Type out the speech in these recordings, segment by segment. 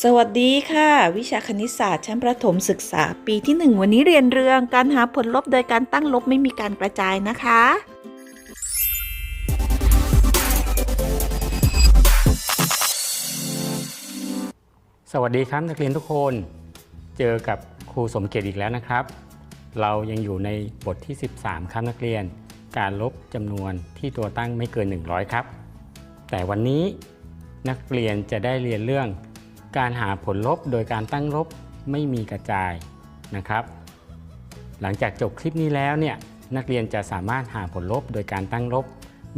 สวัสดีค่ะ วิชาคณิตศาสตร์ชั้นประถมศึกษาปีที่ 1 วันนี้เรียนเรื่องการหาผลลบโดยการตั้งลบไม่มีการกระจายนะคะ สวัสดีครับนักเรียนทุกคน เจอกับครูสมเกียรติอีกแล้วนะครับ เรายังอยู่ในบทที่ 13 ครับนักเรียน การลบจำนวนที่ตัวตั้งไม่เกิน 100 ครับ แต่วันนี้นักเรียนจะได้เรียนเรื่อง การหาผลลบโดยการตั้งลบไม่มีกระจายนะครับ หลังจากจบคลิปนี้แล้วเนี่ยนักเรียนจะสามารถหาผลลบโดยการตั้งลบ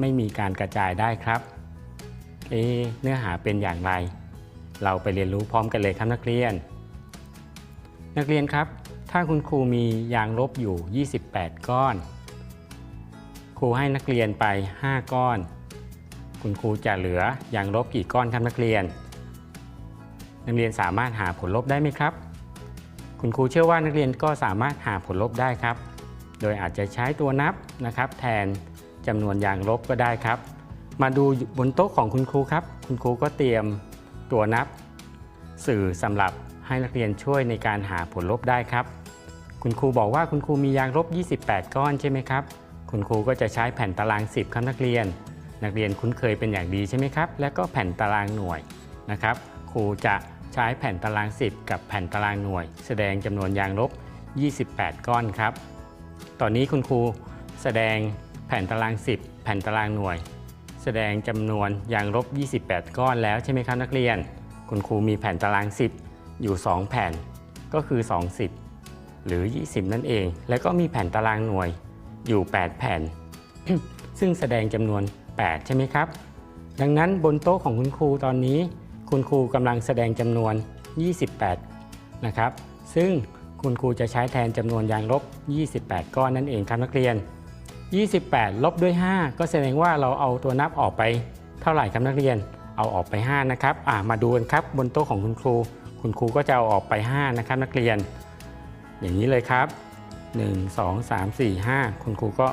ไม่มีการกระจายได้ครับเอเนื้อหาเป็นอย่างไร เราไปเรียนรู้พร้อมกันเลยครับนักเรียน นักเรียนครับ ถ้าคุณครูมียางลบอยู่ 28 ก้อน ครูให้นักเรียนไป 5 ก้อน คุณครูจะเหลือยางลบกี่ก้อนครับนักเรียน นักเรียนสามารถหาผลลบได้ไหมครับ คุณครูเชื่อว่านักเรียนก็สามารถหาผลลบได้ครับ โดยอาจจะใช้ตัวนับนะครับ แทนจำนวนยางลบก็ได้ครับ มาดูบนโต๊ะของคุณครูครับ คุณครูก็เตรียมตัวนับ สื่อสำหรับให้นักเรียนช่วยในการหาผลลบได้ครับ คุณครูบอกว่าคุณครูมียางลบ 28 ก้อนใช่ไหมครับ คุณครูก็จะใช้แผ่นตาราง 10ครับนักเรียน นักเรียนคุ้นเคยเป็นอย่างดีใช่ไหมครับ และก็แผ่นตารางหน่วยนะครับ ครูจะ ใช้แผ่นตาราง 10 กับแผ่นตารางหน่วย แสดงจำนวนยางลบ 28 ก้อนครับ ตอนนี้คุณครูแสดงแผ่นตาราง 10 แผ่นตารางหน่วย แสดงจำนวนยางลบ 28 ก้อนแล้วใช่ไหมครับนักเรียน คุณครูมีแผ่นตาราง 10 อยู่ 2 แผ่นก็คือ 20 หรือ 20 นั่นเอง แล้วก็มีแผ่นตารางหน่วยอยู่ 8 แผ่น ซึ่งแสดงจำนวน 8 ใช่ไหมครับ ดังนั้นบนโต๊ะของคุณครูตอนนี้ คุณครูกำลังแสดงจำนวน 28 นะครับ ซึ่งคุณครูจะใช้แทนจำนวนยางลบ 28 ก้อนนั่นเองครับนักเรียน 28 ลบด้วย 5 ก็แสดงว่าเราเอาตัวนับออกไปเท่าไหร่ครับนักเรียน เอาออกไป 5 นะครับอ่ามาดูกันครับบนโต๊ะของคุณครู คุณครูก็จะเอาออกไป 5 นะครับนักเรียน อย่างนี้เลยครับ 1 2 3 4 5 คุณครูก็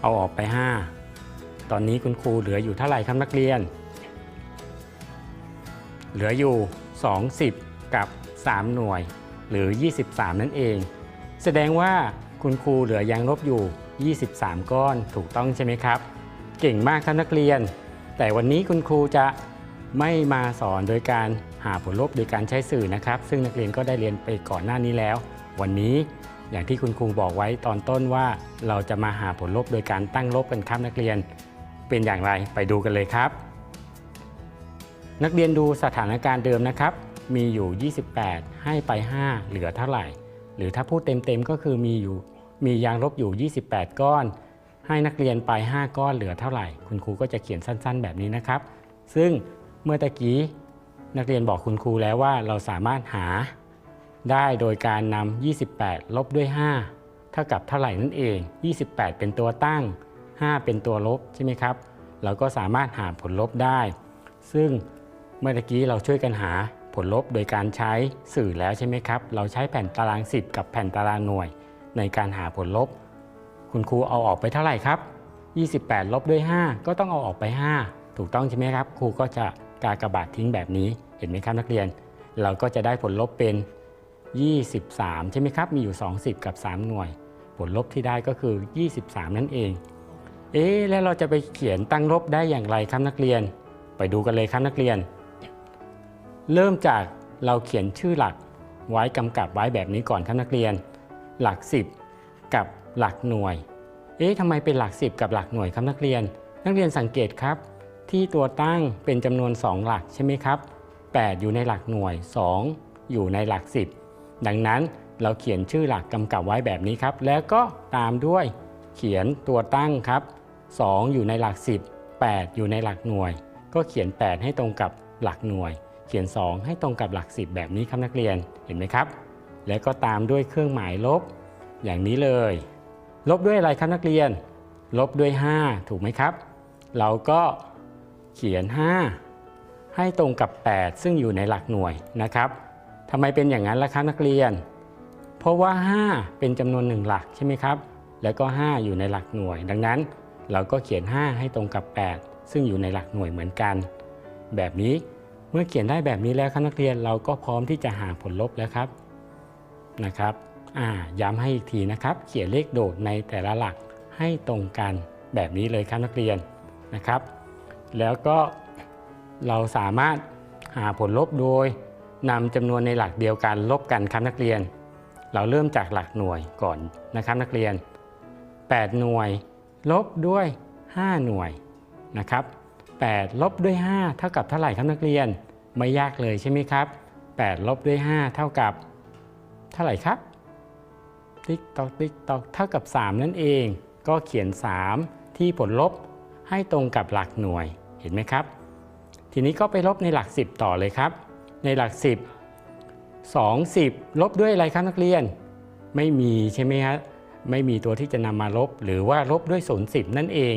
เอาออกไป 5 ตอนนี้คุณครูเหลืออยู่เท่าไหร่ครับนักเรียน เหลืออยู่ 20 กับ 3 หน่วย หรือ 23 นั่นเอง แสดงว่าคุณครูเหลือยางลบอยู่ 23 ก้อนถูกต้องใช่ไหมครับ เก่งมากครับนักเรียน แต่วันนี้คุณครูจะไม่มาสอนโดยการหาผลลบโดยการใช้สื่อนะครับ ซึ่งนักเรียนก็ได้เรียนไปก่อนหน้านี้แล้ว วันนี้อย่างที่คุณครูบอกไว้ตอนต้นว่าเราจะมาหาผลลบโดยการตั้งลบกันครับนักเรียน เป็นอย่างไรไปดูกันเลยครับ นักเรียนดูสถานการณ์เดิมนะครับ มีอยู่ 28 ให้ไป 5 เหลือเท่าไหร่ หรือถ้าพูดเต็มๆก็คือมีอยู่มียางลบอยู่ 28 ก้อน ให้นักเรียนไป 5 ก้อนเหลือเท่าไหร่ คุณครูก็จะเขียนสั้น ๆ แบบนี้นะครับ ซึ่งเมื่อตะกี้นักเรียนบอกคุณครูแล้วว่าเราสามารถหาได้โดยการนำ 28 ลบด้วย 5 เท่ากับเท่าไหร่นั่นเอง 28 เป็นตัวตั้ง 5 เป็นตัวลบใช่ไหมครับ เราก็สามารถหาผลลบได้ ซึ่ง เมื่อกี้เราช่วยกันหาผลลบโดยการใช้สื่อแล้วใช่ไหมครับ เราใช้แผ่นตาราง 10 กับแผ่นตารางหน่วย ในการหาผลลบ คุณครูเอาออกไปเท่าไหร่ครับ 28 ลบด้วย 5 ก็ต้องเอาออกไป 5 ถูกต้องใช่ไหมครับ ครูก็จะกากระบาททิ้งแบบนี้ เห็นไหมครับนักเรียน เราก็จะได้ผลลบเป็น 23 ใช่ไหมครับ มีอยู่ 20 กับ 3 หน่วย ผลลบที่ได้ก็คือ 23 นั่นเอง เอ๊แล้วเราจะไปเขียนตั้งลบได้อย่างไรครับนักเรียน ไปดูกันเลยครับนักเรียน เริ่มจากเราเขียนชื่อหลักไว้กำกับไว้แบบนี้ก่อนครับนักเรียน หลัก 10 กับหลักหน่วย เอ๊ะทำไมเป็นหลัก 10 กับหลักหน่วยครับนักเรียน นักเรียนสังเกตครับ ที่ตัวตั้งเป็นจำนวน 2 หลักใช่ไหมครับ 8 อยู่ในหลักหน่วย 2 อยู่ในหลัก 10 ดังนั้นเราเขียนชื่อหลักกำกับไว้แบบนี้ครับ แล้วก็ตามด้วยเขียนตัวตั้งครับ 2 อยู่ในหลัก 10 8 อยู่ในหลักหน่วย ก็เขียน 8 ให้ตรงกับหลักหน่วย เขียน 2 ให้ตรงกับหลัก 10 แบบนี้ครับนักเรียนเห็นไหมครับ แล้วก็ตามด้วยเครื่องหมายลบ อย่างนี้เลย ลบด้วยอะไรครับนักเรียน ลบด้วย 5 ถูกไหมครับ เราก็เขียน 5 ให้ตรงกับ 8 ซึ่งอยู่ในหลักหน่วยนะครับทำไมเป็นอย่างนั้นล่ะครับนักเรียน เพราะว่า 5 เป็นจำนวนหนึ่งหลักใช่ไหมครับ แล้วก็ 5 อยู่ในหลักหน่วย ดังนั้นเราก็เขียน 5 ให้ตรงกับ 8 ซึ่งอยู่ในหลักหน่วยเหมือนกัน แบบนี้ มื่อเขียนได้แบบนี้แล้วครับนักเรียนเราก็พร้อมที่จะหาผลลบแล้วครับนะครับอ่าย้ำให้อีกทีนะครับ เขียนเลขโดดในแต่ละหลักให้ตรงกันแบบนี้เลยครับนักเรียนนะครับ แล้วก็เราสามารถหาผลลบโดยนำจำนวนในหลักเดียวกันลบกันครับนักเรียน เราเริ่มจากหลักหน่วยก่อนนะครับนักเรียน 8 หน่วยลบด้วย 5 หน่วยนะครับ8ลบด้วย 5 เท่ากับเท่าไหร่ครับนักเรียน ไม่ยากเลยใช่ไหมครับ8ลบด้วย 5 เท่ากับเท่าไหร่ครับติ๊กตอกติ๊กตอกเท่ากับ 3 นั่นเอง ก็เขียน 3 ที่ผลลบให้ตรงกับหลักหน่วยเห็นไหมครับ ทีนี้ก็ไปลบในหลัก 10 ต่อเลยครับ ในหลัก 10 20 ลบด้วยอะไรครับนักเรียน ไม่มีใช่ไหมครับไม่มีตัวที่จะนำมาลบ หรือว่าลบด้วย0 10 นั่นเอง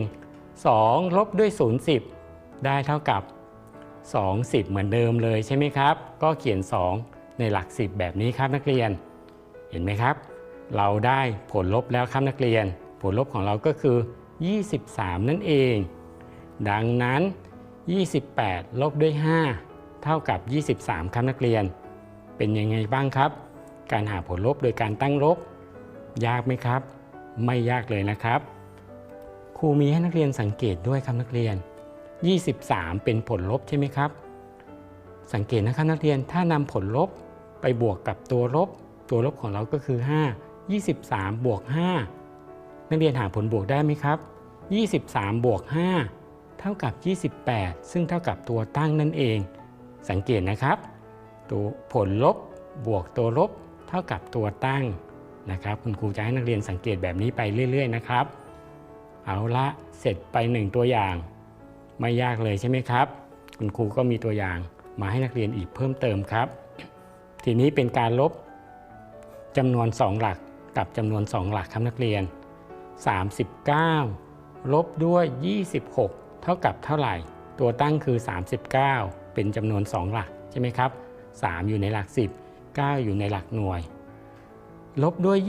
2 ลบด้วย0 10 ได้เท่ากับ 2 10 เหมือนเดิมเลยใช่ไหมครับ ก็เขียน 2 ในหลัก 10 แบบนี้ครับนักเรียน เห็นไหมครับ เราได้ผลลบแล้วครับนักเรียน ผลลบของเราก็คือ 23 นั่นเอง ดังนั้น 28 ลบด้วย 5 เท่ากับ 23 ครับนักเรียน เป็นยังไงบ้างครับ การหาผลลบโดยการตั้งลบ ยากไหมครับ ไม่ยากเลยนะครับ ครูมีให้นักเรียนสังเกตด้วยครับนักเรียน 23 เป็นผลลบใช่ไหมครับ สังเกตนะครับนักเรียนถ้านำผลลบไปบวกกับตัวลบ ตัวลบของเราก็คือ 5 23 บวก 5 นักเรียนหาผลบวกได้ไหมครับ 23 บวก 5 เท่ากับ 28 ซึ่งเท่ากับตัวตั้งนั่นเอง สังเกตนะครับ ตัวผลลบบวกตัวลบ เท่ากับตัวตั้งนะครับ คุณครูจะให้นักเรียนสังเกตแบบนี้ไปเรื่อย ๆ นะครับ เอาละเสร็จไปหนึ่งตัวอย่าง ไม่ยากเลยใช่ไหมครับ คุณครูก็มีตัวอย่างมาให้นักเรียนอีกเพิ่มเติมครับ ทีนี้เป็นการลบจำนวน 2 หลักกับจำนวน 2 หลักครับนักเรียน 39 ลบด้วย 26 เท่ากับเท่าไหร่ ตัวตั้งคือ 39 เป็นจำนวน 2 หลักใช่ไหมครับ 3 อยู่ในหลัก 10 9 อยู่ในหลักหน่วย ลบด้วย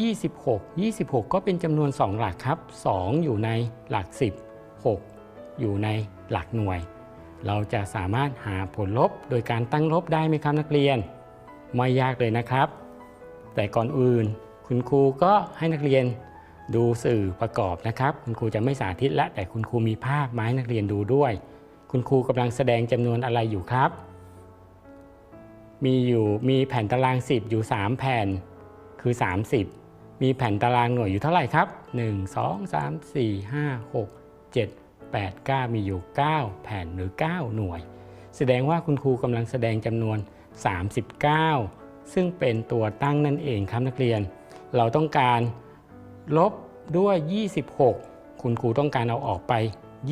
26 26 ก็เป็นจำนวน 2 หลักครับ 2 อยู่ในหลัก 10 6 อยู่ใน หลักหน่วย เราจะสามารถหาผลลบโดยการตั้งลบได้ไหมครับนักเรียน ไม่ยากเลยนะครับ แต่ก่อนอื่นคุณครูก็ให้นักเรียนดูสื่อประกอบนะครับ คุณครูจะไม่สาธิตและแต่คุณครูมีภาพมาให้นักเรียนดูด้วย คุณครูกำลังแสดงจำนวนอะไรอยู่ครับ มีอยู่มีแผ่นตาราง 10 อยู่ 3 แผ่นคือ 30 มีแผ่นตารางหน่วยอยู่เท่าไหร่ครับ 1 2 3 4 5 6 7 8 9 มีอยู่ 9 แผ่นหรือ 9 หน่วย แสดงว่าคุณครูกำลังแสดงจำนวน 39 ซึ่งเป็นตัวตั้งนั่นเองครับนักเรียน เราต้องการลบด้วย 26 คุณครูต้องการเอาออกไป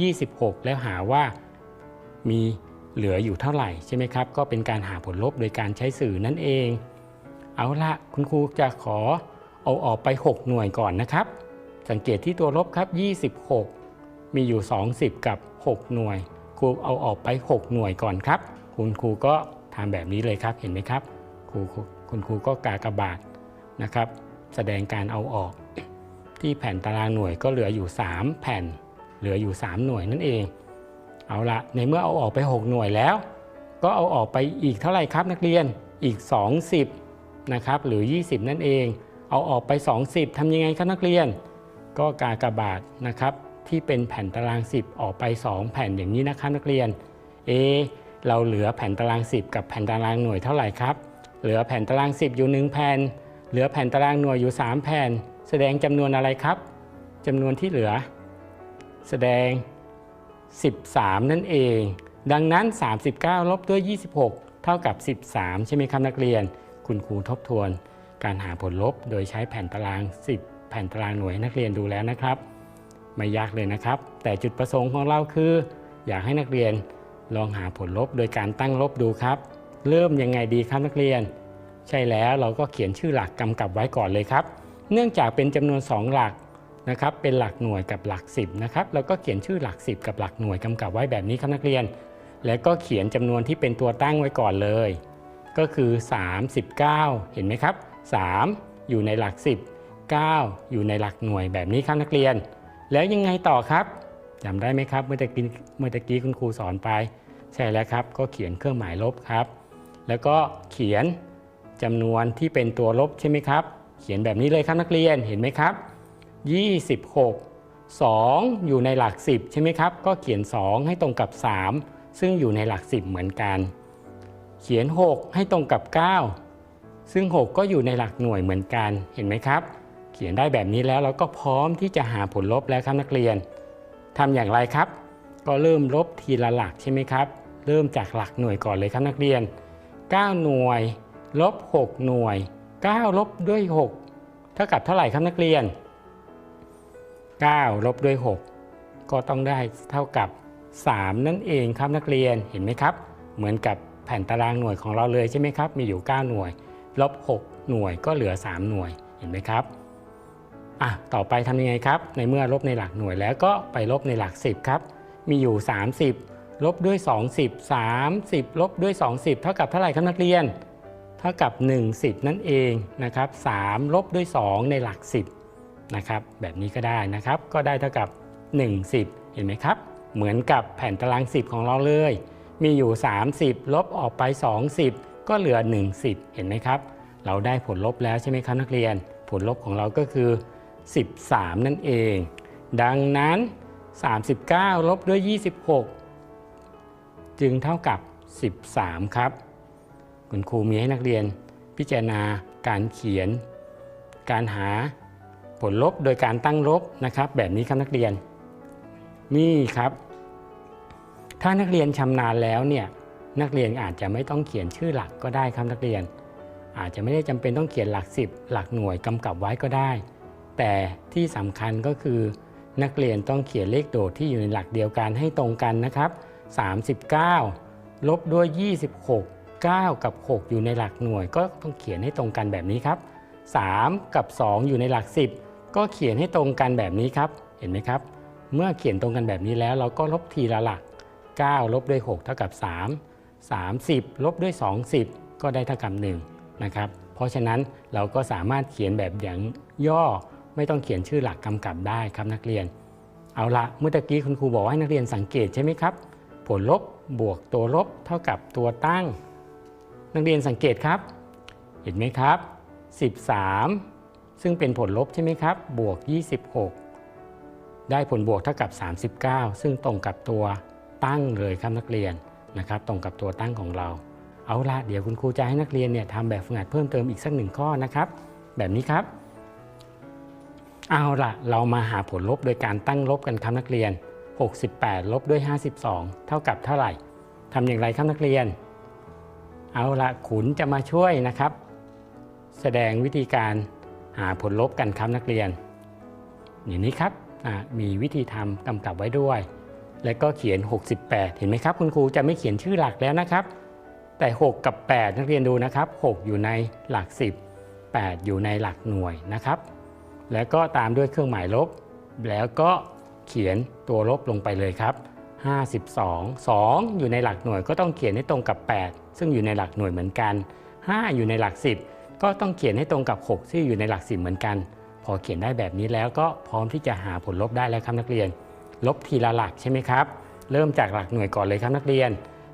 26 แล้วหาว่ามีเหลืออยู่เท่าไหร่ใช่ไหมครับ ก็เป็นการหาผลลบโดยการใช้สื่อนั่นเอง เอาละคุณครูจะขอเอาออกไป 6 หน่วยก่อนนะครับ สังเกตที่ตัวลบครับ 26 มีอยู่ 20 กับ 6 หน่วย ครูเอาออกไป 6 หน่วยก่อนครับ คุณครูก็ทำแบบนี้เลยครับเห็นไหมครับครูคุณครูก็กากบาทนะครับ แสดงการเอาออก ที่แผ่นตารางหน่วยก็เหลืออยู่ 3 แผ่น เหลืออยู่ 3 หน่วยนั่นเอง เอาละในเมื่อเอาออกไป 6 หน่วยแล้ว ก็เอาออกไปอีกเท่าไหร่ครับนักเรียนอีก 20นะครับหรือ 20 นั่นเอง เอาออกไป 20ทำยังไงครับนักเรียน ก็กากบาทนะครับ ที่เป็นแผ่นตาราง 10 ออกไป 2 แผ่นอย่างนี้นะครับนักเรียน เอ เราเหลือแผ่นตาราง 10 กับแผ่นตารางหน่วยเท่าไหร่ครับ เหลือแผ่นตาราง 10 อยู่ 1 แผ่น เหลือแผ่นตารางหน่วยอยู่ 3 แผ่น แสดงจำนวนอะไรครับจำนวนที่เหลือ แสดง 13 นั่นเอง ดังนั้น 39 ลบด้วย 26 เท่ากับ 13 ใช่ไหมครับนักเรียน คุณครูทบทวน การหาผลลบโดยใช้แผ่นตาราง 10 แผ่นตารางหน่วยนักเรียนดูแล้วนะครับ ไม่ยากเลยนะครับ แต่จุดประสงค์ของเราคือ อยากให้นักเรียนลองหาผลลบโดยการตั้งลบดูครับ เริ่มยังไงดีครับนักเรียน ใช่แล้วเราก็เขียนชื่อหลักกำกับไว้ก่อนเลยครับ เนื่องจากเป็นจำนวน 2 หลักนะครับ เป็นหลักหน่วยกับหลัก 10นะครับเราก็เขียนชื่อหลัก 10 กับหลักหน่วยกำกับไว้แบบนี้ครับนักเรียน แล้วก็เขียนจำนวนที่เป็นตัวตั้งไว้ก่อนเลย ก็คือ 39 เห็นไหมครับ 3 อยู่ในหลัก 10 9 อยู่ในหลักหน่วยแบบนี้ครับนักเรียน แล้วยังไงต่อครับจำได้ไหมครับ เมื่อตะกี้เมื่อตะกี้คุณครูสอนไป ใช่แล้วครับ ก็เขียนเครื่องหมายลบครับ แล้วก็เขียนจำนวนที่เป็นตัวลบใช่ไหมครับ เขียนแบบนี้เลยครับนักเรียนเห็นไหมครับ 26 2 อยู่ในหลัก 10 ใช่ไหมครับ ก็เขียน 2 ให้ตรงกับ 3 ซึ่งอยู่ในหลัก 10 เหมือนกัน เขียน 6 ให้ตรงกับ 9 ซึ่ง 6 ก็อยู่ในหลักหน่วยเหมือนกันเห็นไหมครับ ขียนได้แบบนี้แล้วเราก็พร้อมที่จะหาผลลบแล้วครับนักเรียนทำอย่างไรครับ ก็เริ่มลบทีละหลักใช่ไหมครับ เริ่มจากหลักหน่วยก่อนเลยครับนักเรียน 9 หน่วยลบ 6 หน่วย 9 ลบด้วย 6 เท่ากับเท่าไหร่ครับนักเรียน 9 ลบด้วย 6 ก็ต้องได้เท่ากับ 3 นั่นเองครับนักเรียนเห็นไหมครับ เหมือนกับแผ่นตารางหน่วยของเราเลยใช่ไหมครับ มีอยู่ 9 หน่วย ลบ 6 หน่วยก็เหลือ 3 หน่วยเห็นไหมครับ อะต่อไปทำยังไงครับ ในเมื่อลบในหลักหน่วยแล้วก็ไปลบในหลัก 10 ครับ มีอยู่ 30 ลบด้วย 20 30 ลบด้วย 20 เท่ากับเท่าไหร่ครับนักเรียน เท่ากับ 10 นั่นเองนะครับ3ลบด้วย 2 ในหลัก 10นะครับแบบนี้ก็ได้นะครับ ก็ได้เท่ากับ 10 เห็นไหมครับ เหมือนกับแผ่นตาราง 10 ของเราเลย มีอยู่ 30 ลบออกไป 20 ก็เหลือ 10 เห็นไหมครับ เราได้ผลลบแล้วใช่ไหมครับนักเรียน ผลลบของเราก็คือ 13 นั่นเอง ดังนั้น 39 ลบด้วย 26 จึงเท่ากับ 13 ครับ คุณครูมีให้นักเรียนพิจารณาการเขียน การหาผลลบโดยการตั้งลบนะครับ แบบนี้ครับนักเรียน นี่ครับ ถ้านักเรียนชำนาญแล้วเนี่ยนักเรียนอาจจะไม่ต้องเขียนชื่อหลักก็ได้ครับนักเรียน อาจจะไม่ได้จำเป็นต้องเขียนหลัก 10 หลักหน่วยกำกับไว้ก็ได้ แต่ที่สำคัญก็คือ นักเรียนต้องเขียนเลขโดดที่อยู่ในหลักเดียวกันให้ตรงกันนะครับ 39 ลบด้วย 26 9 กับ 6 อยู่ในหลักหน่วย ก็ต้องเขียนให้ตรงกันแบบนี้ครับ 3 กับ 2 อยู่ในหลัก 10 ก็เขียนให้ตรงกันแบบนี้ครับ เห็นไหมครับ เมื่อเขียนตรงกันแบบนี้แล้ว เราก็ลบทีละหลัก 9 ลบด้วย 6 เท่ากับ 3 30 ลบด้วย20ก็ได้เท่ากับ1นะครับ เพราะฉะนั้นเราก็สามารถเขียนแบบอย่างย่อ ไม่ต้องเขียนชื่อหลักกำกับได้ครับนักเรียน เอาละเมื่อกี้คุณครูบอกว่าให้นักเรียนสังเกตใช่ไหมครับ ผลลบบวกตัวลบเท่ากับตัวตั้ง นักเรียนสังเกตครับ เห็นไหมครับ 13 ซึ่งเป็นผลลบใช่ไหมครับ บวก 26 ได้ผลบวกเท่ากับ 39 ซึ่งตรงกับตัวตั้งเลยครับนักเรียนนะครับตรงกับตัวตั้งของเรา เอาละเดี๋ยวคุณครูจะให้นักเรียนเนี่ยทำแบบฝึกหัดเพิ่มเติมอีกสักหนึ่งข้อนะครับ แบบนี้ครับ เอาละเรามาหาผลลบโดยการตั้งลบกันครับนักเรียน 68 ลบด้วย 52 เท่ากับเท่าไหร่ทำอย่างไรครับนักเรียน เอาละขุนจะมาช่วยนะครับ แสดงวิธีการหาผลลบกันครับนักเรียน อย่างนี้ครับมีวิธีทำกำกับไว้ด้วย แล้วก็เขียน 68 เห็นไหมครับ คุณครูจะไม่เขียนชื่อหลักแล้วนะครับ แต่ 6 กับ 8 นักเรียนดูนะครับ 6 อยู่ในหลัก 10 8 อยู่ในหลักหน่วยนะครับ แล้วก็ตามด้วยเครื่องหมายลบ แล้วก็เขียนตัวลบลงไปเลยครับ 52 2 อยู่ในหลักหน่วยก็ต้องเขียนให้ตรงกับ 8 ซึ่งอยู่ในหลักหน่วยเหมือนกัน 5 อยู่ในหลัก 10 ก็ต้องเขียนให้ตรงกับ 6 ที่อยู่ในหลัก 10 เหมือนกัน พอเขียนได้แบบนี้แล้วก็พร้อมที่จะหาผลลบได้แล้วครับนักเรียน ลบทีละหลักใช่ไหมครับ เริ่มจากหลักหน่วยก่อนเลยครับนักเรียน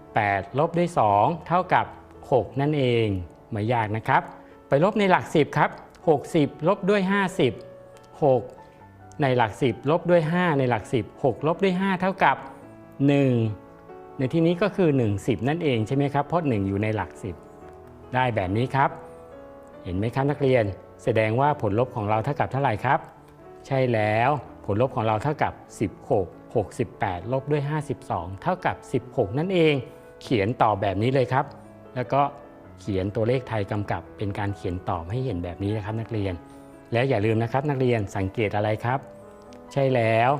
8 ลบด้วย 2 เท่ากับ 6 นั่นเองไม่ยากนะครับ ไปลบในหลัก 10 ครับ 60 ลบด้วย 50 6 ในหลัก 10 ลบด้วย 5 ในหลัก 10 6 ลบด้วย 5 เท่ากับ 1 ในที่นี้ก็คือ 1 10 นั่นเองใช่ไหมครับ เพราะ 1 อยู่ในหลัก 10 ได้แบบนี้ครับ เห็นไหมครับนักเรียน แสดงว่าผลลบของเราเท่ากับเท่าไหร่ครับ ใช่แล้วผลลบของเราเท่ากับ 16 68 ลบด้วย 52 เท่ากับ 16 นั่นเอง เขียนต่อแบบนี้เลยครับ แล้วก็ เขียนตัวเลขไทยกำกับ เป็นการเขียนตอบให้เห็นแบบนี้นะครับนักเรียน แล้วอย่าลืมนะครับนักเรียนสังเกตอะไรครับ ใช่แล้ว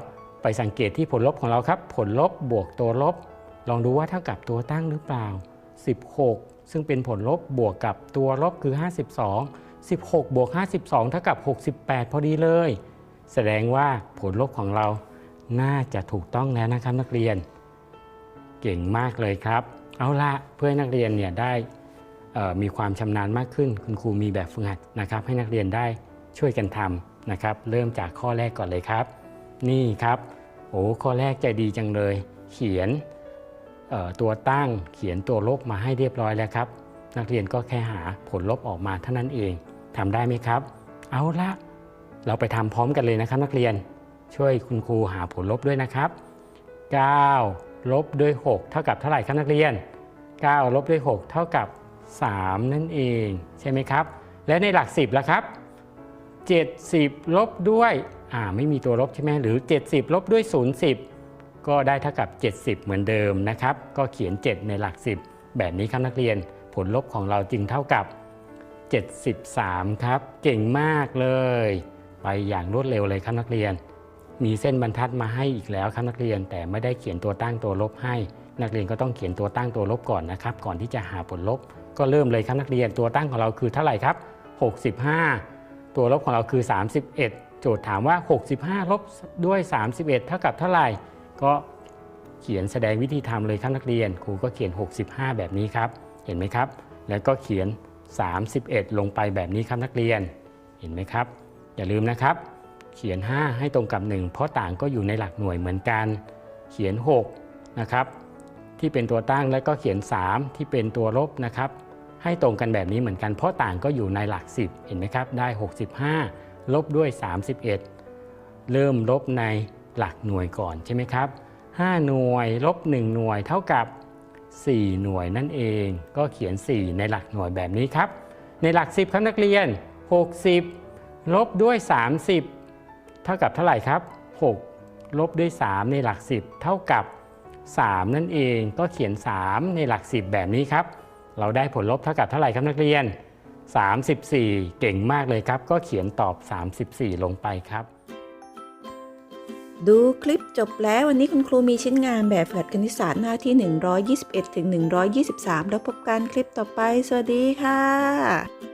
ไปสังเกตที่ผลลบของเราครับ ผลลบบวกตัวลบ ลองดูว่าเท่ากับตัวตั้งหรือเปล่า 16 ซึ่งเป็นผลลบบวกกับตัวลบคือ 52 16บวก52 เท่ากับ 68 พอดีเลย แสดงว่าผลลบของเราน่าจะถูกต้องแล้วนะครับนักเรียน เก่งมากเลยครับ เอาละเพื่อนักเรียนเนี่ยได้ มีความชำนาญมากขึ้น คุณครูมีแบบฝึกหัดนะครับ ให้นักเรียนได้ช่วยกันทำนะครับ เริ่มจากข้อแรกก่อนเลยครับ นี่ครับโอ้ข้อแรกใจดีจังเลย เขียนตัวตั้งเขียนตัวลบมาให้เรียบร้อยแล้วครับ นักเรียนก็แค่หาผลลบออกมาเท่านั้นเองทำได้ไหมครับ เอาละเราไปทำพร้อมกันเลยนะครับ นักเรียนช่วยคุณครูหาผลลบด้วยนะครับ 9 ลบด้วย 6 เท่ากับเท่าไหร่ครับนักเรียน 9 ลบด้วย 6 เท่ากับ 3 นั่นเองใช่ไหมครับ และในหลัก 10ล่ะครับ 70 ลบด้วยอ่าไม่มีตัวลบใช่ไหมหรือ 70 ลบด้วย0ก็ได้เท่ากับ 70 เหมือนเดิมนะครับ ก็เขียน 7 ในหลัก 10 แบบนี้ครับนักเรียนผลลบของเราจึงเท่ากับ 73 ครับ เก่งมากเลย ไปอย่างรวดเร็วเลยครับนักเรียน มีเส้นบรรทัดมาให้อีกแล้วครับนักเรียนแต่ไม่ได้เขียนตัวตั้งตัวลบให้ นักเรียนก็ต้องเขียนตัวตั้งตัวลบก่อนนะครับ ก่อนที่จะหาผลลบ ก็เริ่มเลยครับนักเรียนตัวตั้งของเราคือเท่าไหร่ครับ 65 ตัวลบของเราคือ 31 โจทย์ถามว่า 65 ลบด้วย 31 เท่ากับเท่าไหร่ ก็เขียนแสดงวิธีทำเลยครับนักเรียน ครูก็เขียน 65 แบบนี้ครับ เห็นไหมครับ แล้วก็เขียน 31 ลงไปแบบนี้ครับนักเรียน เห็นไหมครับ อย่าลืมนะครับ เขียน 5 ให้ตรงกับ 1 เพราะต่างก็อยู่ในหลักหน่วยเหมือนกัน เขียน 6 นะครับ ที่เป็นตัวตั้งแล้วก็เขียน 3 ที่เป็นตัวลบนะครับ ให้ตรงกันแบบนี้เหมือนกัน เพราะต่างก็อยู่ในหลัก 10 เห็นไหมครับ ได้ 65 ลบด้วย 31 เริ่มลบในหลักหน่วยก่อนใช่ไหมครับ 5 หน่วยลบ 1 หน่วยเท่ากับ 4 หน่วยนั่นเอง ก็เขียน 4 ในหลักหน่วยแบบนี้ครับ ในหลัก 10 ครับนักเรียน 60 ลบด้วย 30 เท่ากับเท่าไหร่ครับ 6 ลบด้วย 3 ในหลัก 10 เท่ากับ 3 นั่นเอง ก็เขียน 3 ในหลัก 10 แบบนี้ครับ เราได้ผลลบเท่ากับเท่าไหร่ครับนักเรียน 34 เก่งมากเลยครับ ก็เขียนตอบ 34 ลงไปครับ ดูคลิปจบแล้ววันนี้คุณครูมีชิ้นงานแบบฝึกหัดคณิตศาสตร์หน้าที่ 121ถึง123 แล้วพบกันคลิปต่อไป สวัสดีค่ะ